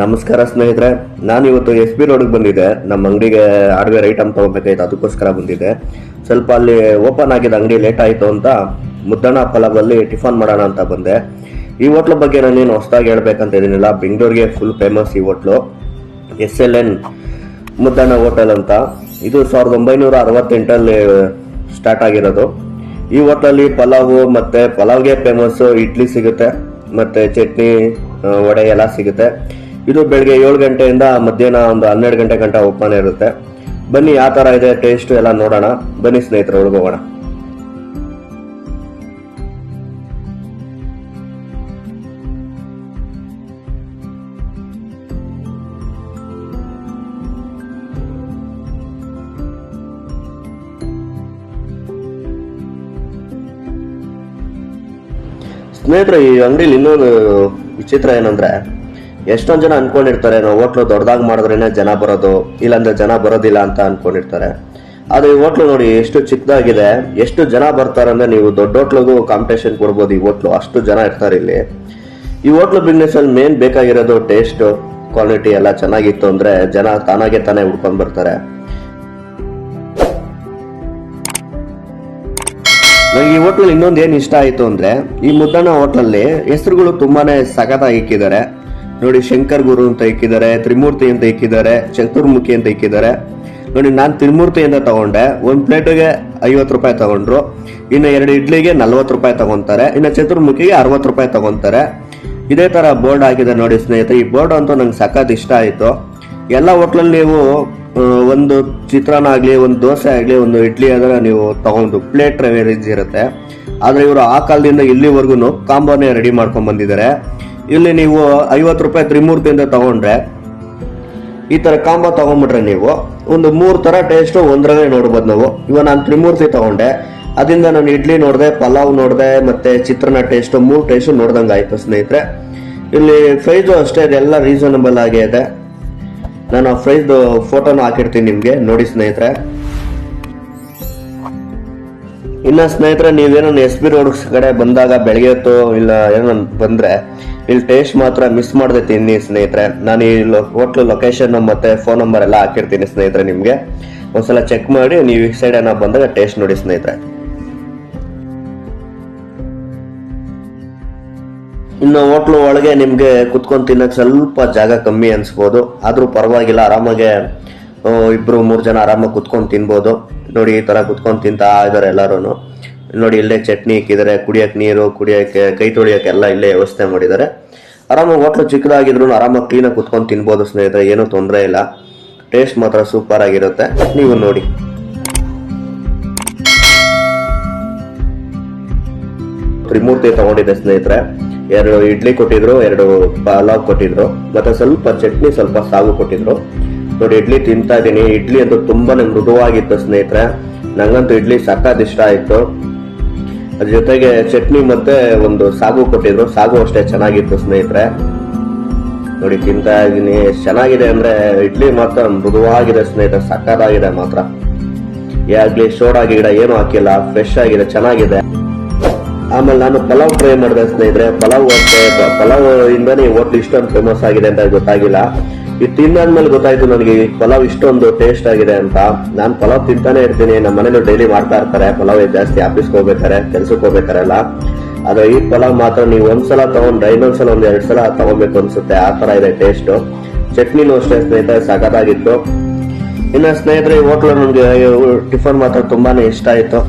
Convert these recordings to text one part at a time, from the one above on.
ನಮಸ್ಕಾರ ಸ್ನೇಹಿತರೆ ನಾನು ಇವತ್ತು ಎಸ್ ಬಿ ರೋಡಿಗೆ ಬಂದಿದ್ದೆ. ನಮ್ಮ ಅಂಗಡಿಗೆ ಹಾರ್ಡ್ವೇರ್ ಐಟಮ್ ತೊಗೊಬೇಕಾಯ್ತು, ಅದಕ್ಕೋಸ್ಕರ ಬಂದಿದ್ದೆ. ಸ್ವಲ್ಪ ಅಲ್ಲಿ ಓಪನ್ ಆಗಿದ್ದ ಅಂಗಡಿ ಲೇಟ್ ಆಯಿತು ಅಂತ ಮುದ್ದಣ್ಣ ಪಲಾವಲ್ಲಿ ಟಿಫನ್ ಮಾಡೋಣ ಅಂತ ಬಂದೆ. ಈ ಹೋಟ್ಲ ಬಗ್ಗೆ ನಾನೇನು ಹೊಸದಾಗಿ ಹೇಳ್ಬೇಕಂತ ಇದೀನಿಲ್ಲ ಬೆಂಗಳೂರಿಗೆ ಫುಲ್ ಫೇಮಸ್ ಈ hotel S L N Muddanna hotel ಅಂತ. ಇದು ಸಾವಿರದ ಒಂಬೈನೂರ ಅರವತ್ತೆಂಟಲ್ಲಿ ಸ್ಟಾರ್ಟ್ ಆಗಿರೋದು. ಈ ಹೋಟ್ಲಲ್ಲಿ ಪಲಾವು ಮತ್ತು ಪಲಾವ್ಗೆ ಫೇಮಸ್ಸು ಇಡ್ಲಿ ಸಿಗುತ್ತೆ, ಮತ್ತು ಚಟ್ನಿ ವಡೆ ಎಲ್ಲ ಸಿಗುತ್ತೆ. ಇದು ಬೆಳಗ್ಗೆ ಏಳು ಗಂಟೆಯಿಂದ ಮಧ್ಯಾಹ್ನ ಒಂದು ಹನ್ನೆರಡು ಗಂಟೆ ಗಂಟ ಓಪನ್ ಇರುತ್ತೆ. ಬನ್ನಿ ಯಾವ ಥರ ಇದೆ ಟೇಸ್ಟ್ ಎಲ್ಲ ನೋಡೋಣ. ಬನ್ನಿ ಸ್ನೇಹಿತರು ಹೋಗೋಣ. ಸ್ನೇಹಿತರೆ, ಈ ಅಂಗಡಿಲಿ ಇನ್ನೊಂದು ವಿಚಿತ್ರ ಏನಂದ್ರೆ ಎಷ್ಟೊಂದ್ ಜನ ಅನ್ಕೊಂಡಿರ್ತಾರೆ, ನಾವು ಹೋಟ್ಲು ದೊಡ್ಡದಾಗಿ ಮಾಡಿದ್ರೇನೆ ಜನ ಬರೋದು, ಇಲ್ಲಾಂದ್ರೆ ಜನ ಬರೋದಿಲ್ಲ ಅಂತ ಅನ್ಕೊಂಡಿರ್ತಾರೆ. ಆದ್ರೆ ಈ ಹೋಟ್ಲು ನೋಡಿ ಎಷ್ಟು ಚಿಕ್ಕದಾಗಿದೆ, ಎಷ್ಟು ಜನ ಬರ್ತಾರೆ ಅಂದ್ರೆ ನೀವು ದೊಡ್ಡ ಹೋಟ್ಲಿಗೂ ಕಾಂಪಿಟೇಷನ್ ಕೊಡ್ಬೋದು ಈ ಹೋಟ್ಲು, ಅಷ್ಟು ಜನ ಇರ್ತಾರೆ ಇಲ್ಲಿ. ಈ ಹೋಟ್ಲು ಬಿಸ್ನೆಸ್ ಅಲ್ಲಿ ಮೇನ್ ಬೇಕಾಗಿರೋದು ಟೇಸ್ಟ್ ಕ್ವಾಲಿಟಿ ಎಲ್ಲ ಚೆನ್ನಾಗಿತ್ತು ಅಂದ್ರೆ ಜನ ತಾನಾಗೆ ತಾನೇ ಹುಡ್ಕೊಂಡ್ ಬರ್ತಾರೆ. ನನಗೆ ಈ ಹೋಟ್ಲಲ್ಲಿ ಇನ್ನೊಂದು ಏನು ಇಷ್ಟ ಆಯಿತು ಅಂದರೆ, ಈ ಮುದ್ದಣ್ಣ ಹೋಟ್ಲಲ್ಲಿ ಹೆಸರುಗಳು ತುಂಬಾನೇ ಸಖತ್ತಾಗಿ ಇಕ್ಕಿದ್ದಾರೆ. ನೋಡಿ, ಶಂಕರ್ ಗುರು ಅಂತ ಇಕ್ಕಿದ್ದಾರೆ, ತ್ರಿಮೂರ್ತಿ ಅಂತ ಇಕ್ಕಿದ್ದಾರೆ, ಚತುರ್ಮುಖಿ ಅಂತ ಇಕ್ಕಿದ್ದಾರೆ. ನೋಡಿ, ನಾನು ತ್ರಿಮೂರ್ತಿ ಅಂತ ತಗೊಂಡೆ, ಒಂದು ಪ್ಲೇಟಿಗೆ ಐವತ್ತು ರೂಪಾಯಿ ತಗೊಂಡ್ರು. ಇನ್ನು ಎರಡು ಇಡ್ಲಿಗೆ ನಲ್ವತ್ತು ರೂಪಾಯಿ ತಗೊಂತಾರೆ, ಇನ್ನು ಚತುರ್ಮುಖಿಗೆ ಅರವತ್ತು ರೂಪಾಯಿ ತಗೊಂತಾರೆ. ಇದೇ ತರ ಬೋರ್ಡ್ ಆಗಿದೆ ನೋಡಿ ಸ್ನೇಹಿತರೆ, ಈ ಬೋರ್ಡ್ ಅಂತೂ ನಂಗೆ ಸಖತ್ ಇಷ್ಟ ಆಯಿತು. ಎಲ್ಲ ಹೋಟ್ಲಲ್ಲಿ ನೀವು ಒಂದು ಚಿತ್ರಾನ್ನ ಆಗಲಿ, ಒಂದು ದೋಸೆ ಆಗಲಿ, ಒಂದು ಇಡ್ಲಿ ಆದರೆ ನೀವು ತಗೊಂಡು, ಪ್ಲೇಟ್ ರೇಂಜ್ ಇರುತ್ತೆ. ಆದರೆ ಇವರು ಆ ಕಾಲದಿಂದ ಇಲ್ಲಿವರೆಗೂ ಕಾಂಬೋನೇ ರೆಡಿ ಮಾಡ್ಕೊಂಡು ಬಂದಿದ್ದಾರೆ. ಇಲ್ಲಿ ನೀವು ಐವತ್ತು ರೂಪಾಯಿ ತ್ರಿಮೂರ್ತಿಯಿಂದ ತಗೊಂಡ್ರೆ ಈ ತರ ಕಾಂಬೋ ತಗೊಂಡ್ಬಿಟ್ರೆ ನೀವು ಒಂದು ಮೂರು ತರ ಟೇಸ್ಟ್ ಒಂದ್ರಲ್ಲೇ ನೋಡ್ಬೋದು ನಾವು. ಇವಾಗ ನಾನು ತ್ರಿಮೂರ್ತಿ ತಗೊಂಡೆ, ಅದರಿಂದ ನಾನು ಇಡ್ಲಿ ನೋಡಿದೆ, ಪಲಾವ್ ನೋಡಿದೆ, ಮತ್ತೆ ಚಿತ್ರಾನ್ನ ಟೇಸ್ಟ್ ಮೂರು ಟೇಸ್ಟ್ ನೋಡ್ದಂಗೆ ಆಯ್ತು ಸ್ನೇಹಿತರೆ. ಇಲ್ಲಿ ಪ್ರೈಸು ಅಷ್ಟೇ, ಇದೆಲ್ಲ ರೀಸನಬಲ್ ಆಗೇ ಇದೆ. ನಾನು ಆ ಪ್ರೈಸ್ ಫೋಟೋನ ಹಾಕಿರ್ತೀನಿ ನಿಮಗೆ, ನೋಡಿ ಸ್ನೇಹಿತರೆ. ಇನ್ನ ಸ್ನೇಹಿತರೆ ನೀವೇನೋ ಎಸ್ ಬಿ ರೋಡ್ ಕಡೆ ಬಂದಾಗ ಬೆಳಗ್ಗೆ ಇಲ್ಲ ಏನೋ ಬಂದ್ರೆ ಇಲ್ಲಿ ಟೇಸ್ಟ್ ಮಾತ್ರ ಮಿಸ್ ಮಾಡದೆ ತಿನ್ನಿ ಸ್ನೇಹಿತರೆ. ನಾನು ಈ ಹೋಟ್ಲು ಲೊಕೇಶನ್ ಮತ್ತೆ ಫೋನ್ ನಂಬರ್ ಎಲ್ಲ ಹಾಕಿರ್ತೀನಿ ಸ್ನೇಹಿತರೆ ನಿಮ್ಗೆ. ಒಂದ್ಸಲ ಚೆಕ್ ಮಾಡಿ, ನೀವು ಈ ಸೈಡ್ ಏನೋ ಬಂದಾಗ ಟೇಸ್ಟ್ ನೋಡಿ ಸ್ನೇಹಿತರೆ. ಇನ್ನು ಹೋಟ್ಲು ಒಳಗೆ ನಿಮಗೆ ಕುತ್ಕೊಂಡು ತಿನ್ನಕ್ ಸ್ವಲ್ಪ ಜಾಗ ಕಮ್ಮಿ ಅನಿಸ್ಬೋದು. ಆದರೂ ಪರವಾಗಿಲ್ಲ, ಆರಾಮಾಗೆ ಇಬ್ಬರು ಮೂರು ಜನ ಆರಾಮಾಗಿ ಕುತ್ಕೊಂಡು ತಿನ್ಬೋದು. ನೋಡಿ ಈ ತರ ಕುತ್ಕೊಂಡು ತಿಂತಾ ಇದ್ದಾರೆ ಎಲ್ಲಾರು ನೋಡಿ, ಇಲ್ಲೇ ಚಟ್ನಿ ಇಕ್ಕಿದ್ದಾರೆ ಕುಡಿಯಕ್ಕೆ ನೀರು, ಕುಡಿಯಕ್ಕೆ, ಕೈ ತೊಳಿಯಕ್ಕೆ ಎಲ್ಲ ಇಲ್ಲೇ ವ್ಯವಸ್ಥೆ ಮಾಡಿದ್ದಾರೆ. ಆರಾಮಾಗಿ ಹೋಟ್ಲು ಚಿಕ್ಕದಾಗಿದ್ರು ಆರಾಮಾಗಿ ಕ್ಲೀನಾಗಿ ಕುತ್ಕೊಂಡು ತಿನ್ಬೋದು ಸ್ನೇಹಿತರೆ, ಏನೂ ತೊಂದರೆ ಇಲ್ಲ. ಟೇಸ್ಟ್ ಮಾತ್ರ ಸೂಪರ್ ಆಗಿರುತ್ತೆ. ನೀವು ನೋಡಿ. ತ್ರಿಮೂರ್ತಿ ತಗೊಂಡಿದ್ದೆ ಸ್ನೇಹಿತರೆ. ಎರಡು ಇಡ್ಲಿ ಕೊಟ್ಟಿದ್ರು, ಎರಡು ಪಲಾವ್ ಕೊಟ್ಟಿದ್ರು, ಮತ್ತೆ ಸ್ವಲ್ಪ ಚಟ್ನಿ, ಸ್ವಲ್ಪ ಸಾಗು ಕೊಟ್ಟಿದ್ರು. ನೋಡಿ, ಇಡ್ಲಿ ತಿಂತಾ ಇದ್ದೀನಿ. ಇಡ್ಲಿ ಅಂತೂ ತುಂಬಾನೇ ಮೃದುವಾಗಿತ್ತು ಸ್ನೇಹಿತರೆ. ನಂಗಂತೂ ಇಡ್ಲಿ ಸಖತ್ ಇಷ್ಟ ಆಯ್ತು. ಅದ್ರ ಜೊತೆಗೆ ಚಟ್ನಿ ಮತ್ತೆ ಒಂದು ಸಾಗು ಕೊಟ್ಟಿದ್ರು. ಸಾಗು ಅಷ್ಟೇ ಚೆನ್ನಾಗಿತ್ತು ಸ್ನೇಹಿತರೆ. ನೋಡಿ, ತಿಂತಾ ಇದೀನಿ. ಚೆನ್ನಾಗಿದೆ ಅಂದ್ರೆ ಇಡ್ಲಿ ಮಾತ್ರ ಮೃದುವಾಗಿದೆ ಸ್ನೇಹಿತರೆ. ಸಕ್ಕತ್ತಾಗಿದೆ ಮಾತ್ರ. ಯಾಗ್ಲಿ ಶೋಡಾಗಿ ಗಿಡ ಏನು ಹಾಕಿಲ್ಲ. ಫ್ರೆಶ್ ಆಗಿದೆ, ಚೆನ್ನಾಗಿದೆ. ಆಮೇಲೆ ನಾನು ಪಲಾವ್ ಟ್ರೈ ಮಾಡಿದೆ ಸ್ನೇಹಿತರೆ. ಪಲಾವ್ ಅಷ್ಟೇ. ಪಲಾವ್ ಇಂದಾನೆ ಹೋಟ್ಲ್ ಇಷ್ಟೊಂದು ಫೇಮಸ್ ಆಗಿದೆ ಅಂತ ಗೊತ್ತಾಗಿಲ್ಲ. ಇದು ತಿಂದಾದ್ಮೇಲೆ ಗೊತ್ತಾಯ್ತು ನನಗೆ ಪಲಾವ್ ಇಷ್ಟೊಂದು ಟೇಸ್ಟ್ ಆಗಿದೆ ಅಂತ. ನಾನು ಪಲಾವ್ ತಿಂತಾನೆ ಇರ್ತೀನಿ ನಮ್ಮ ಮನೇಲಿ ಡೈಲಿ ಮಾಡ್ತಾ ಇರ್ತಾರೆ. ಪಲಾವ್ ಜಾಸ್ತಿ ಆಫೀಸ್ಗೆ ಹೋಗ್ಬೇಕಾರೆ, ಕೆಲ್ಸಕ್ಕೆ ಹೋಗ್ಬೇಕಾರೆಲ್ಲ. ಆದ್ರೆ ಈ ಪಲಾವ್ ಮಾತ್ರ ನೀವು ಒಂದ್ಸಲ ತಗೊಂಡ್ರೆ, ಇನ್ನೊಂದ್ಸಲ ಒಂದ್ ಎರಡ್ ಸಲ ತಗೊಬೇಕು ಅನ್ಸುತ್ತೆ. ಆ ತರ ಇದೆ ಟೇಸ್ಟ್ ಚಟ್ನಿನೂ ಅಷ್ಟೇ ಸ್ನೇಹಿತರೆ, ಸಖತ್ತಾಗಿತ್ತು. ಇನ್ನ ಸ್ನೇಹಿತರೆ, ಈ ಹೋಟ್ಲು ನನಗೆ ಟಿಫನ್ ಮಾತ್ರ ತುಂಬಾನೇ ಇಷ್ಟ ಆಯ್ತು.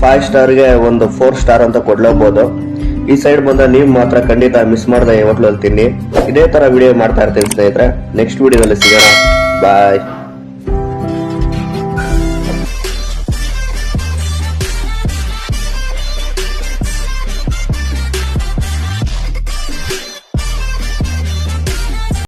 ಫೈವ್ ಸ್ಟಾರ್ಗೆ ಒಂದು ಫೋರ್ ಸ್ಟಾರ್ ಅಂತ ಕೊಡ್ಲೇಬಹುದು ಈ ಸೈಡ್ ಬಂದ ನೀವು ಮಾತ್ರ ಖಂಡಿತ ಮಿಸ್ ಮಾಡ್ದೆ ಯಾವಾಗ್ಲೂ ಅಲ್ಲಿ ತಿನ್ನಿ. ಇದೇ ತರ ವಿಡಿಯೋ ಮಾಡ್ತಾ ಇರ್ತೀನಿ ಸ್ನೇಹಿತರೆ. ನೆಕ್ಸ್ಟ್ ವಿಡಿಯೋದಲ್ಲಿ ಸಿಗೋಣ. ಬಾಯ್